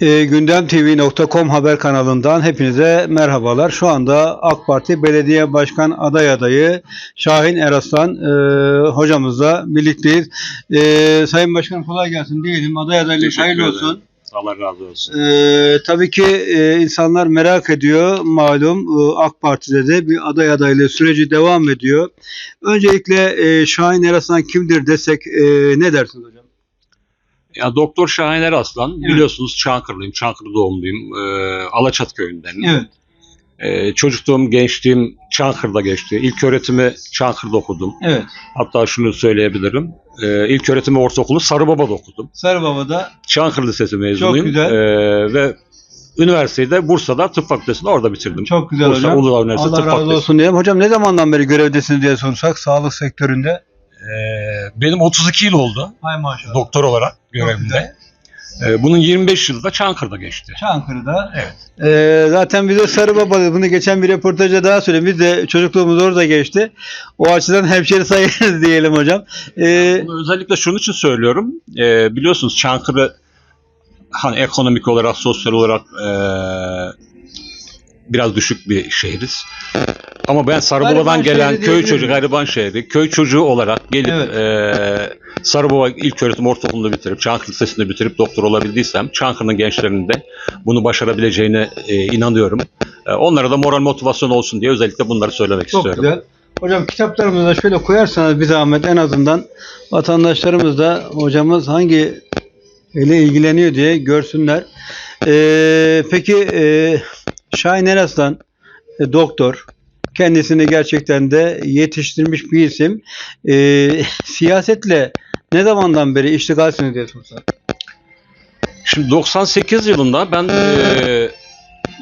E, gündemtv.com haber kanalından hepinize merhabalar. Şu anda AK Parti Belediye Başkan aday adayı Şahin Eraslan e, hocamızla birlikteyiz. E, Sayın Başkan kolay gelsin diyelim. Aday adaylığı hayırlı olsun. Allah razı olsun. E, tabii ki e, insanlar merak ediyor. Malum e, AK Parti'de de bir aday adaylığı süreci devam ediyor. Öncelikle e, Şahin Eraslan kimdir desek e, ne dersiniz hocam? Ya Doktor Şahiner Aslan Evet. biliyorsunuz Çankırılıyım, Çankırı doğumluyum. Ee, Alaçat köyünden. Evet. Ee, çocukluğum, gençliğim Çankırı'da geçti. İlk öğretimi Çankırı'da okudum. Evet. Hatta şunu söyleyebilirim. Ee, ilk öğretimi ortaokulu Sarıbaba'da okudum. Sarıbaba'da Çankırı Lisesi mezunuyum. güzel. Ee, ve üniversiteyi de Bursa'da tıp fakültesini orada bitirdim. çok güzel Bursa hocam. Uludağ Üniversitesi Allah Tıp razı Fakültesi. olsun diyelim. Hocam ne zamandan beri görevdesiniz diye sorsak sağlık sektöründe. Ee, benim 32 yıl oldu Hay maşallah. doktor olarak görevimde. Ee, bunun 25 yılı da Çankırı'da geçti. Çankırı'da. Evet. Ee, zaten bize Sarıbaba bunu geçen bir röportajda daha söyledim. Biz de çocukluğumuz orada geçti. O açıdan hemşeri sayılırız diyelim hocam. Ee, Bunu özellikle şunun için söylüyorum. Ee, biliyorsunuz Çankırı hani ekonomik olarak, sosyal olarak ee, biraz düşük bir şehiriz. Ama ben Sarıbaba'dan gelen şehri köy çocuğu, gariban şehri, köy çocuğu olarak gelip Evet. ee, Sarıbaba İlköğretim Ortaokulu'nu bitirip, Çankırı Lisesi'ni bitirip doktor olabildiysem, Çankırı'nın gençlerinin de bunu başarabileceğine ee, inanıyorum. Ee, onlara da moral motivasyon olsun diye özellikle bunları söylemek çok istiyorum. güzel. Hocam kitaplarımızı da şöyle koyarsanız bir zahmet en azından vatandaşlarımız da hocamız hangi ile ilgileniyor diye görsünler. Ee, peki e, Şahin Eraslan e, doktor. Kendisini gerçekten de yetiştirmiş bir isim. Ee, siyasetle ne zamandan beri iştigalsiniz diye sorsak. Şimdi 98 yılında ben ee,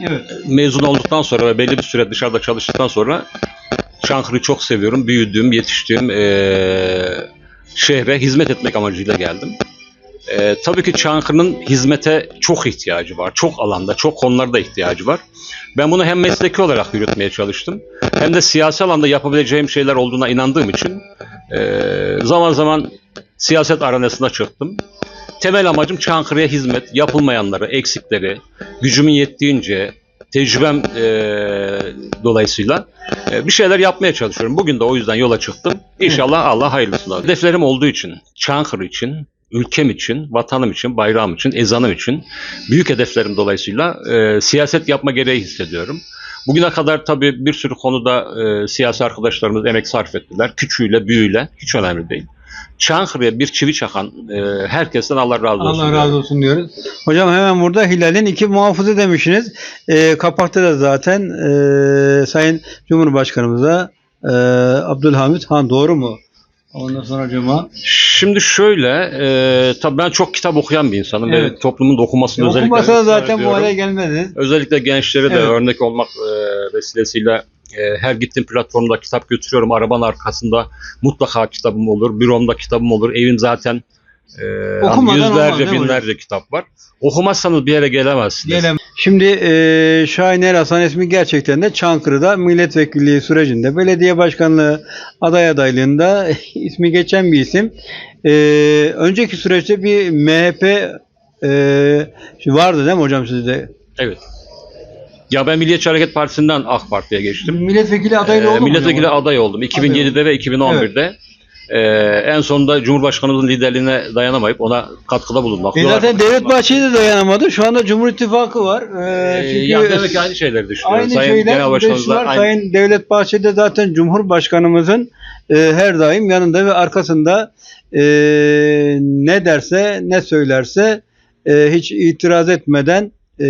Evet. mezun olduktan sonra ve belli bir süre dışarıda çalıştıktan sonra Çankırı'yı çok seviyorum. Büyüdüğüm, yetiştiğim eee, şehre hizmet etmek amacıyla geldim. Eee, tabii ki Çankırı'nın hizmete çok ihtiyacı var. Çok alanda, çok konularda ihtiyacı var. Ben bunu hem mesleki olarak yürütmeye çalıştım hem de siyasi alanda yapabileceğim şeyler olduğuna inandığım için eee, zaman zaman siyaset arenasına çıktım. Temel amacım Çankırı'ya hizmet, yapılmayanları, eksikleri, gücümün yettiğince, tecrübem eee, dolayısıyla eee, bir şeyler yapmaya çalışıyorum. Bugün de o yüzden yola çıktım. İnşallah Allah hayırlısını. Hedeflerim olduğu için, Çankırı için, ülkem için, vatanım için, bayrağım için, ezanım için büyük hedeflerim dolayısıyla eee, siyaset yapma gereği hissediyorum. Bugüne kadar tabii bir sürü konuda eee, siyasi arkadaşlarımız emek sarf ettiler. Küçüğüyle, büyüğüyle hiç önemli değil. Çankırı'ya bir çivi çakan eee, herkesten Allah razı olsun. Allah razı olsun diyoruz. Hocam hemen burada Hilal'in iki muhafızı demişsiniz. Ee, kapakta da zaten e, Sayın Cumhurbaşkanımıza e, Abdülhamit Han doğru mu? Ondan sonra cuma. Şimdi şöyle, e, tabii ben çok kitap okuyan bir insanım ve Evet. toplumun da okumasını özellikle Okumasa zaten bu hale gelmediniz. Özellikle gençlere de Evet. örnek olmak e, vesilesiyle e, her gittiğim platformda kitap götürüyorum. Arabanın arkasında mutlaka kitabım olur, büromda kitabım olur. Evim zaten e, Okumadan olmaz, yüzlerce, mi binlerce kitap var. Okumazsanız bir yere gelemezsiniz. Gelem. Şimdi e, Şahin Er Hasan ismi gerçekten de Çankırı'da milletvekilliği sürecinde belediye başkanlığı aday adaylığında ismi geçen bir isim. E, önceki süreçte bir MHP e, vardı değil mi hocam sizde? Evet. Ya ben Milliyetçi Hareket Partisi'nden AK Parti'ye geçtim. Milletvekili adaylığı Ee, oldu mu milletvekili aday oldum. 2007'de ve 2011'de. Ee, en sonunda Cumhurbaşkanımızın liderliğine dayanamayıp ona katkıda bulunmak. E zaten Devlet. Bahçeli de dayanamadı. Şu anda Cumhur İttifakı var. E, Ee, çünkü ya demek ki aynı şeyleri düşünüyoruz. aynı Sayın şeyler Genel Başkanımızla aynı- Sayın Devlet Bahçeli de zaten Cumhurbaşkanımızın e, her daim yanında ve arkasında e, ne derse ne söylerse e, hiç itiraz etmeden e,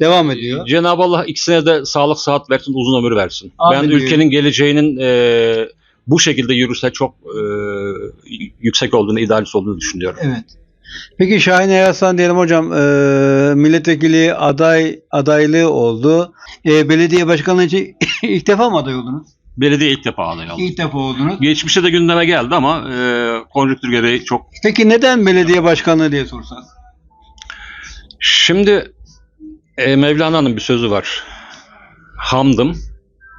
devam ediyor. Cenab-ı Allah ikisine de sağlık sıhhat versin, uzun ömür versin. Amin ben diyorum. ülkenin geleceğinin e, bu şekilde yürürse çok e, yüksek olduğunu, idealist olduğunu düşünüyorum. Evet. Peki Şahin Eraslan diyelim hocam e, milletvekili aday adaylığı oldu. E, belediye başkanlığı için ilk defa mı aday oldunuz? Belediye ilk defa aday oldu. İlk defa oldunuz. Geçmişte de gündeme geldi ama e, konjüktür gereği çok Peki neden belediye başkanlığı diye sorsak? Şimdi e, Mevlana'nın bir sözü var. Hamdım,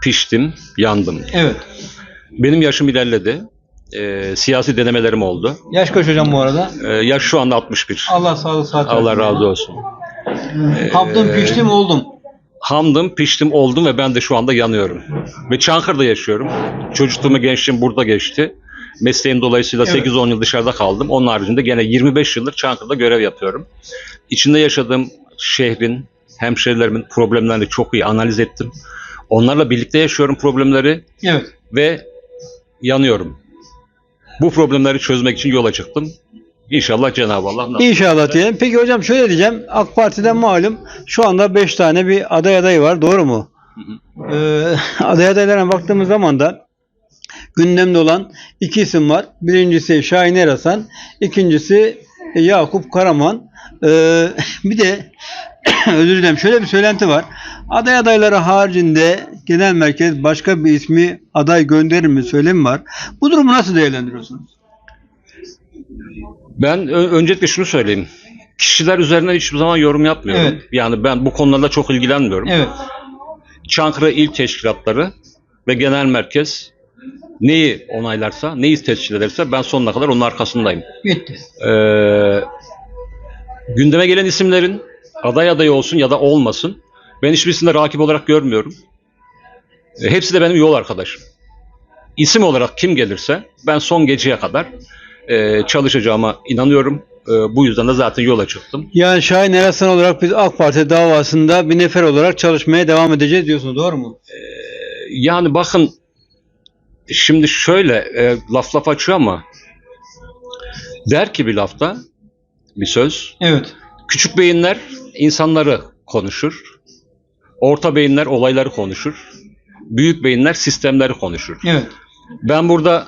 piştim, yandım. Evet. Benim yaşım ilerledi. E, siyasi denemelerim oldu. Yaş kaç hocam bu arada? E, yaş şu anda 61. Allah sağlık sıhhat Allah versin. razı olsun. Hamdım piştim oldum. Hamdım, piştim, oldum ve ben de şu anda yanıyorum. Ve Çankırı'da yaşıyorum. Çocukluğumu, gençliğim burada geçti. Mesleğim dolayısıyla Evet. 8-10 yıl dışarıda kaldım. Onun haricinde gene 25 yıldır Çankırı'da görev yapıyorum. İçinde yaşadığım şehrin, hemşerilerimin problemlerini çok iyi analiz ettim. Onlarla birlikte yaşıyorum problemleri Evet. ve yanıyorum. Bu problemleri çözmek için yola çıktım. İnşallah Cenab-ı Allah nasip İnşallah diyelim. Peki hocam şöyle diyeceğim. AK Parti'den malum şu anda 5 tane bir aday adayı var. Doğru mu? Ee, aday adaylarına baktığımız zaman da gündemde olan iki isim var. Birincisi Şahin Erasan. ikincisi Yakup Karaman. Ee, bir de özür dilerim şöyle bir söylenti var. Aday adayları haricinde genel merkez başka bir ismi aday gönderir mi söylemi var. Bu durumu nasıl değerlendiriyorsunuz? Ben öncelikle şunu söyleyeyim. Kişiler üzerinden hiçbir zaman yorum yapmıyorum. Evet. Yani ben bu konularla çok ilgilenmiyorum. Evet. Çankırı İl Teşkilatları ve Genel Merkez neyi onaylarsa, neyi tescil ederse ben sonuna kadar onun arkasındayım. Bitti. Ee, gündeme gelen isimlerin aday adayı olsun ya da olmasın ben hiçbirisini de rakip olarak görmüyorum. E, hepsi de benim yol arkadaşım. İsim olarak kim gelirse ben son geceye kadar e, çalışacağıma inanıyorum. E, bu yüzden de zaten yola çıktım. Yani Şahin Erasan olarak biz AK Parti davasında bir nefer olarak çalışmaya devam edeceğiz diyorsunuz. Doğru mu? Yani bakın şimdi şöyle e, laf laf açıyor ama der ki bir lafta bir söz Evet. küçük beyinler insanları konuşur. Orta beyinler olayları konuşur. Büyük beyinler sistemleri konuşur. Evet. Ben burada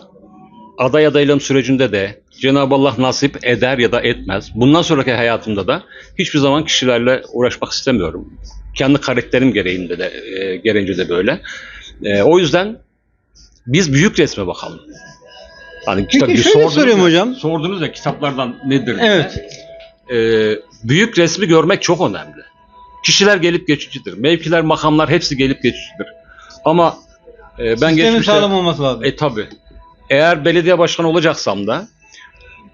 aday adaylığım sürecinde de Cenab-ı Allah nasip eder ya da etmez. Bundan sonraki hayatımda da hiçbir zaman kişilerle uğraşmak istemiyorum. Kendi karakterim gereğinde de e, gereğince de böyle. E, o yüzden biz büyük resme bakalım. Hani kitap, şöyle sordunuz sorayım ya- hocam. Sordunuz ya kitaplardan nedir? Evet. E, büyük resmi görmek çok önemli. Kişiler gelip geçicidir. Mevkiler, makamlar hepsi gelip geçicidir. Ama e, ben Sistemin geçmişte... sağlam olması lazım. E tabi. Eğer belediye başkanı olacaksam da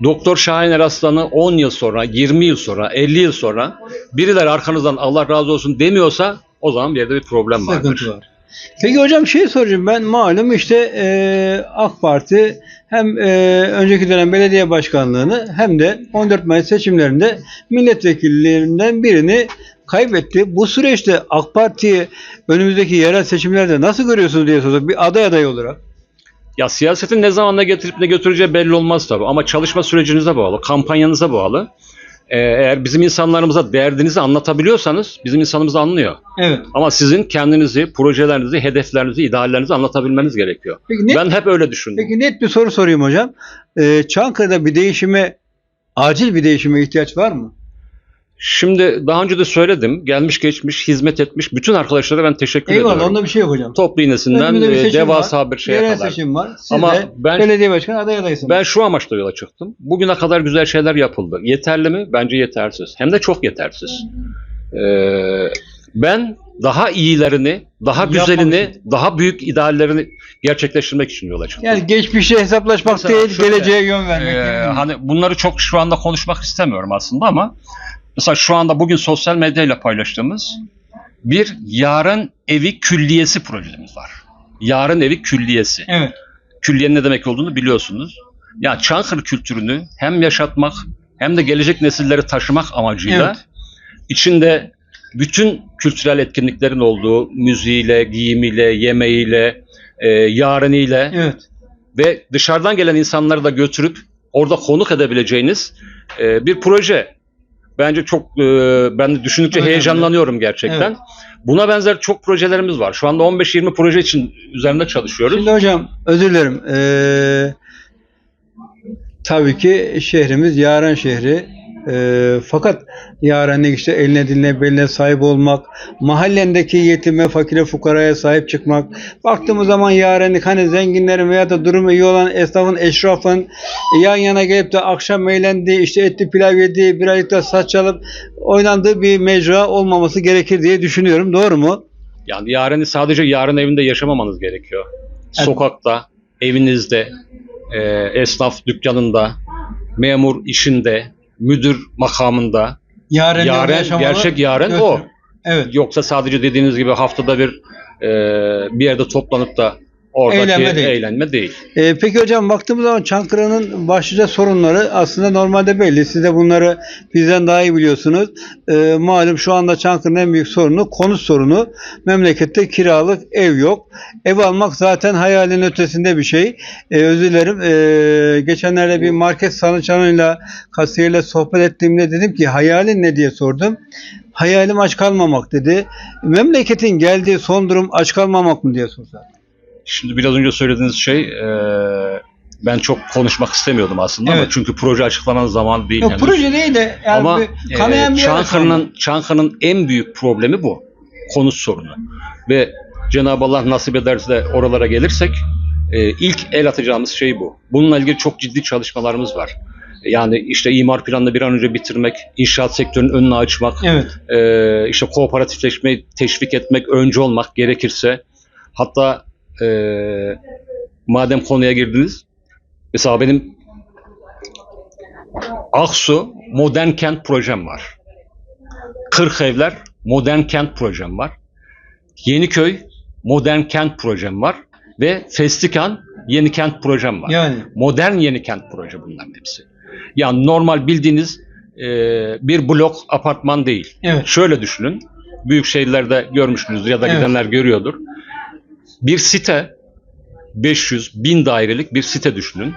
Doktor Şahin Eraslan'ı 10 yıl sonra, 20 yıl sonra, 50 yıl sonra birileri arkanızdan Allah razı olsun demiyorsa o zaman bir yerde bir problem vardır. Sıkıntı var. Peki hocam şey soracağım ben malum işte e, AK Parti hem e, önceki dönem belediye başkanlığını hem de 14 Mayıs seçimlerinde milletvekillerinden birini kaybetti. Bu süreçte AK Parti'yi önümüzdeki yerel seçimlerde nasıl görüyorsunuz diye sorsam bir aday aday olarak. Ya siyasetin ne zaman ne getirip ne götüreceği belli olmaz tabii ama çalışma sürecinize bağlı, kampanyanıza bağlı. Ee, eğer bizim insanlarımıza derdinizi anlatabiliyorsanız bizim insanımız anlıyor. Evet. Ama sizin kendinizi, projelerinizi, hedeflerinizi, ideallerinizi anlatabilmeniz gerekiyor. Peki net, Ben hep öyle düşündüm. peki net bir soru sorayım hocam. E, Çankırı'da bir değişime acil bir değişime ihtiyaç var mı? Şimdi daha önce de söyledim. Gelmiş geçmiş, hizmet etmiş bütün arkadaşlara ben teşekkür Eyvallah ediyorum. onda bir şey yok hocam. Toplu iğnesinden Önümüzde bir e, seçim devasa bir şeye Yerel kadar. seçim var. Siz Ama de ben- belediye başkanı aday adaysınız. Ben şu amaçla yola çıktım. Bugüne kadar güzel şeyler yapıldı. Yeterli mi? Bence yetersiz. Hem de çok yetersiz. Ee, ben daha iyilerini, daha güzelini, daha büyük ideallerini gerçekleştirmek için yola çıktım. yani geçmişe hesaplaşmak Mesela değil, şöyle, geleceğe yön vermek. Mi? hani bunları çok şu anda konuşmak istemiyorum aslında ama mesela şu anda bugün sosyal medyayla paylaştığımız bir yarın evi külliyesi projemiz var. Yarın evi külliyesi. Evet. Külliyenin ne demek olduğunu biliyorsunuz. Ya Çankırı kültürünü hem yaşatmak hem de gelecek nesilleri taşımak amacıyla Evet. içinde bütün kültürel etkinliklerin olduğu müziğiyle, giyimiyle, yemeğiyle, e, yariniyle Evet. ve dışarıdan gelen insanları da götürüp orada konuk edebileceğiniz e, bir proje. Bence çok e, ben de düşündükçe Önemli. heyecanlanıyorum gerçekten. Evet. Buna benzer çok projelerimiz var. Şu anda 15-20 proje için üzerinde çalışıyoruz. Şimdi hocam özür dilerim. Ee, tabii ki şehrimiz Yaren şehri. Ee, fakat yarenlik işte eline diline beline sahip olmak, mahallendeki yetime, fakire, fukaraya sahip çıkmak. Baktığımız zaman yarenlik hani zenginlerin veya da durumu iyi olan esnafın, eşrafın yan yana gelip de akşam eğlendiği, işte etli pilav yediği, birazcık da saç çalıp oynandığı bir mecra olmaması gerekir diye düşünüyorum. Doğru mu? Yani yarını sadece yarın evinde yaşamamanız gerekiyor. Evet. Sokakta, evinizde, e, esnaf dükkanında, memur işinde, müdür makamında, Yaren, Yaren, gerçek yaren götür- o. Evet. Yoksa sadece dediğiniz gibi haftada bir e, bir yerde toplanıp da oradaki Eğlenme değil. eğlenme değil. Ee, peki hocam baktığımız zaman Çankırı'nın başlıca sorunları aslında normalde belli. Siz de bunları bizden daha iyi biliyorsunuz. Ee, malum şu anda Çankırı'nın en büyük sorunu konut sorunu. Memlekette kiralık ev yok. Ev almak zaten hayalin ötesinde bir şey. Ee, özür dilerim. Ee, geçenlerde bir market sanatçılarıyla kasiyerle sohbet ettiğimde dedim ki hayalin ne diye sordum. Hayalim aç kalmamak dedi. Memleketin geldiği son durum aç kalmamak mı diye sordu. Şimdi biraz önce söylediğiniz şey e, ben çok konuşmak istemiyordum aslında ama Evet. çünkü proje açıklanan zaman değil. Yok henüz. proje değil de yani ama e. Çankırı'nın Çankırı'nın en büyük problemi bu. Konut sorunu. Ve Cenab-ı Allah nasip ederse de oralara gelirsek e, ilk el atacağımız şey bu. Bununla ilgili çok ciddi çalışmalarımız var. Yani işte imar planını bir an önce bitirmek, inşaat sektörünün önünü açmak, Evet. e, işte kooperatifleşmeyi teşvik etmek, öncü olmak gerekirse hatta e, madem konuya girdiniz mesela benim Aksu Modern Kent projem var. Kırkevler Modern Kent projem var. Yeniköy Modern Kent projem var ve Festikan Yeni Kent projem var. Yani. Modern Yeni Kent proje bunların hepsi. Yani normal bildiğiniz e, bir blok apartman değil. Evet. Şöyle düşünün. Büyük şehirlerde görmüşsünüzdür ya da Evet. gidenler görüyordur. Bir site 500 bin dairelik bir site düşünün.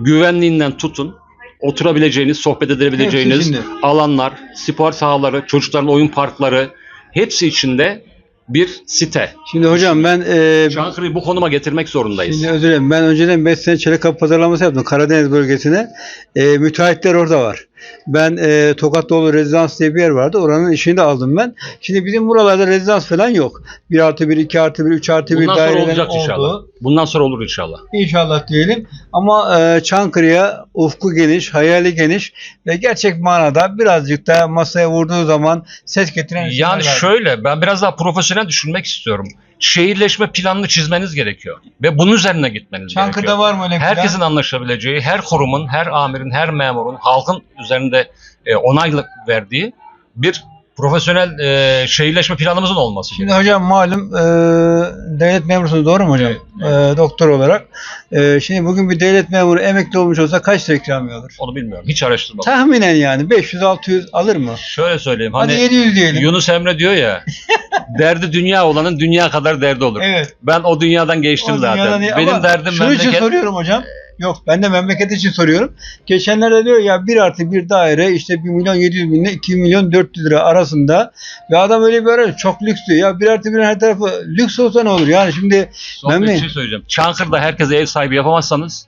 Güvenliğinden tutun oturabileceğiniz, sohbet edebileceğiniz alanlar, spor sahaları, çocukların oyun parkları hepsi içinde bir site. Şimdi hocam ben e, Çankırı'yı bu konuma getirmek zorundayız. şimdi özür dilerim. Ben önceden 5 sene çelik kapı pazarlaması yaptım Karadeniz bölgesine. E, müteahhitler orada var. Ben e, Tokatlıoğlu Rezidans diye bir yer vardı. Oranın işini de aldım ben. Şimdi bizim buralarda rezidans falan yok. 1 artı 1, 2 artı 1, 3 artı 1 Bundan sonra dairelerin olacak inşallah. olduğu. Bundan sonra olur inşallah. İnşallah diyelim. Ama e, Çankırı'ya ufku geniş, hayali geniş ve gerçek manada birazcık da masaya vurduğu zaman ses getiren Yani var. şöyle ben biraz daha profesyonel düşünmek istiyorum. Şehirleşme planını çizmeniz gerekiyor. Ve bunun üzerine gitmeniz Çankırı'da gerekiyor. var mı öyle plan? Herkesin anlaşabileceği, her kurumun, her amirin, her memurun, halkın üzerinde e, onaylık verdiği bir profesyonel e, şehirleşme planımızın olması Şimdi gerekiyor. hocam malum e, devlet memurusunuz doğru mu hocam? E, doktor olarak. E, şimdi bugün bir devlet memuru emekli olmuş olsa kaç lira ikramiye alır? Onu bilmiyorum. Hiç araştırmadım. Tahminen yani 500-600 alır mı? Şöyle söyleyeyim. Hadi Hani 700 diyelim. Yunus Emre diyor ya derdi dünya olanın dünya kadar derdi olur. Evet. Ben o dünyadan geçtim O zaten. dünyadan. Benim Ama derdim şunun için memleket. soruyorum hocam. Yok ben de memleket için soruyorum. Geçenlerde diyor ya 1 artı 1 daire işte 1 milyon 700 bin ile 2 milyon 400 lira arasında ve adam öyle bir ara çok lüks diyor. Ya 1 artı 1'in her tarafı lüks olsa ne olur? Yani şimdi Son Ben bir şey söyleyeceğim. Çankırı'da herkese ev sahibi yapamazsanız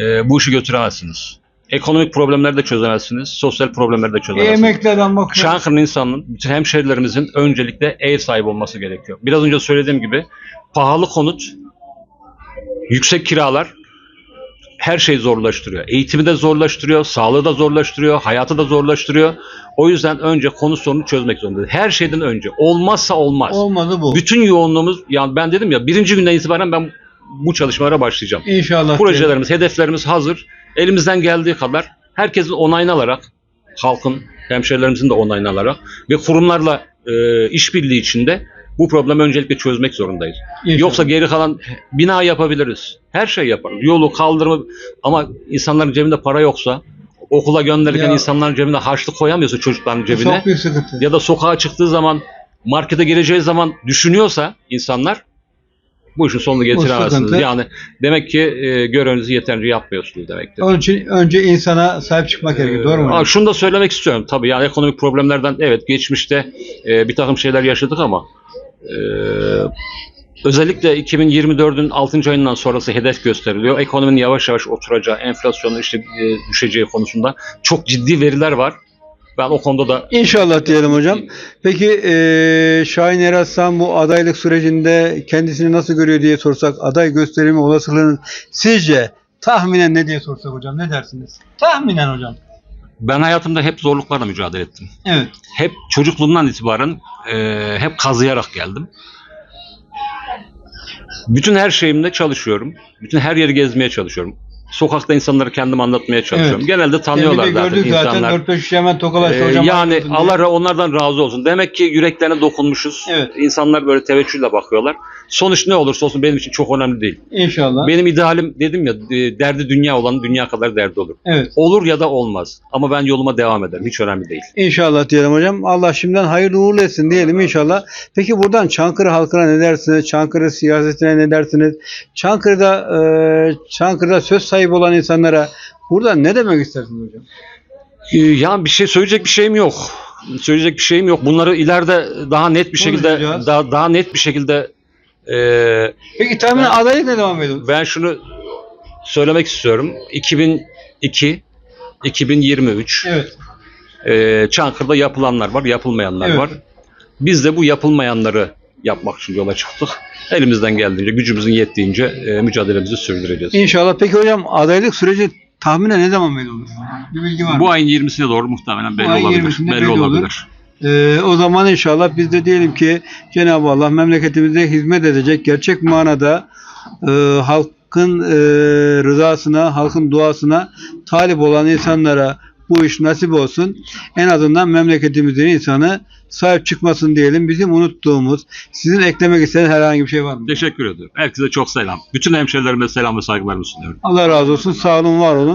e, bu işi götüremezsiniz. Ekonomik problemleri de çözemezsiniz. Sosyal problemleri de e, çözemezsiniz. emekli adam bakıyor. Çankırı'nın insanının, bütün hemşehrilerimizin öncelikle ev sahibi olması gerekiyor. Biraz önce söylediğim gibi pahalı konut, yüksek kiralar her şeyi zorlaştırıyor. Eğitimi de zorlaştırıyor, sağlığı da zorlaştırıyor, hayatı da zorlaştırıyor. O yüzden önce konu sorunu çözmek zorundayız. Her şeyden önce. Olmazsa olmaz. Olmadı bu. Bütün yoğunluğumuz, yani ben dedim ya birinci günden itibaren ben bu çalışmalara başlayacağım. İnşallah. Projelerimiz, hedeflerimiz hazır. Elimizden geldiği kadar herkesin onayını alarak, halkın, hemşehrilerimizin de onayını alarak ve kurumlarla e, işbirliği içinde bu problemi öncelikle çözmek zorundayız. İnşallah. Yoksa geri kalan bina yapabiliriz. Her şey yaparız. Yolu, kaldırımı ama insanların cebinde para yoksa okula gönderirken Ya- insanların cebine harçlık koyamıyorsa çocukların cebine Çok büyük sıkıntı. ya da sokağa çıktığı zaman markete gireceği zaman düşünüyorsa insanlar bu işin sonunu getiremezsiniz. Yani demek ki e, görevinizi yeterince yapmıyorsunuz demektir. Onun için önce insana sahip çıkmak gerekiyor. Doğru mu? Aa, şunu da söylemek istiyorum tabii yani ekonomik problemlerden evet geçmişte e, bir takım şeyler yaşadık ama e, özellikle 2024'ün 6. ayından sonrası hedef gösteriliyor. Ekonominin yavaş yavaş oturacağı, enflasyonun işte e, düşeceği konusunda çok ciddi veriler var. Ben o konuda da İnşallah diyelim hocam. Peki eee Şahin Eraslan bu adaylık sürecinde kendisini nasıl görüyor diye sorsak aday gösterimi olasılığını sizce tahminen ne diye sorsak hocam ne dersiniz? Tahminen hocam. Ben hayatımda hep zorluklarla mücadele ettim. Evet. hep çocukluğumdan itibaren e, hep kazıyarak geldim. Bütün her şeyimde çalışıyorum. Bütün her yeri gezmeye çalışıyorum. Sokakta insanlara kendim anlatmaya çalışıyorum. Evet. Genelde tanıyorlar de zaten gördük zaten insanlar. 4-5 kişi hemen tokalaştı Ee, hocam. yani. Allah ra- onlardan razı olsun. Demek ki yüreklerine dokunmuşuz. Evet. İnsanlar böyle teveccühle bakıyorlar. Sonuç ne olursa olsun benim için çok önemli değil. İnşallah. Benim idealim dedim ya e, derdi dünya olan dünya kadar derdi olur. Evet. Olur ya da olmaz. Ama ben yoluma devam ederim. Hiç önemli değil. İnşallah diyelim hocam. Allah şimdiden hayırlı uğurlu etsin diyelim inşallah. Peki buradan Çankırı halkına ne dersiniz? Çankırı siyasetine ne dersiniz? Çankırı'da e, Çankırı'da söz sahibi olan insanlara buradan ne demek istersiniz hocam? Ee, Ya bir şey söyleyecek bir şeyim yok. Söyleyecek bir şeyim yok. Bunları ileride daha net bir şekilde daha daha net bir şekilde e, Peki tahminen Ben- adaylık ne devam ediyor? ben şunu söylemek istiyorum. 2002 2023 Evet. e, Çankırı'da yapılanlar var, yapılmayanlar Evet. var. Biz de bu yapılmayanları yapmak için yola çıktık. Elimizden geldiğince, gücümüzün yettiğince e, mücadelemizi sürdüreceğiz. İnşallah. Peki hocam adaylık süreci tahminen ne zaman belli olur? Bir bilgi var mı? Bu ayın 20'sine doğru muhtemelen belli ayın olabilir. 20'sinde Belli, belli olur. olabilir. Ee, o zaman inşallah biz de diyelim ki Cenab-ı Allah memleketimize hizmet edecek gerçek manada e, halkın e, rızasına, halkın duasına talip olan insanlara bu iş nasip olsun. En azından memleketimizin insanı sahip çıkmasın diyelim. Bizim unuttuğumuz, sizin eklemek istediğiniz herhangi bir şey var mı? Teşekkür ediyorum. Herkese çok selam. Bütün hemşerilerime selam ve saygılarımı sunuyorum. Allah razı olsun. Sağ olun, var olun.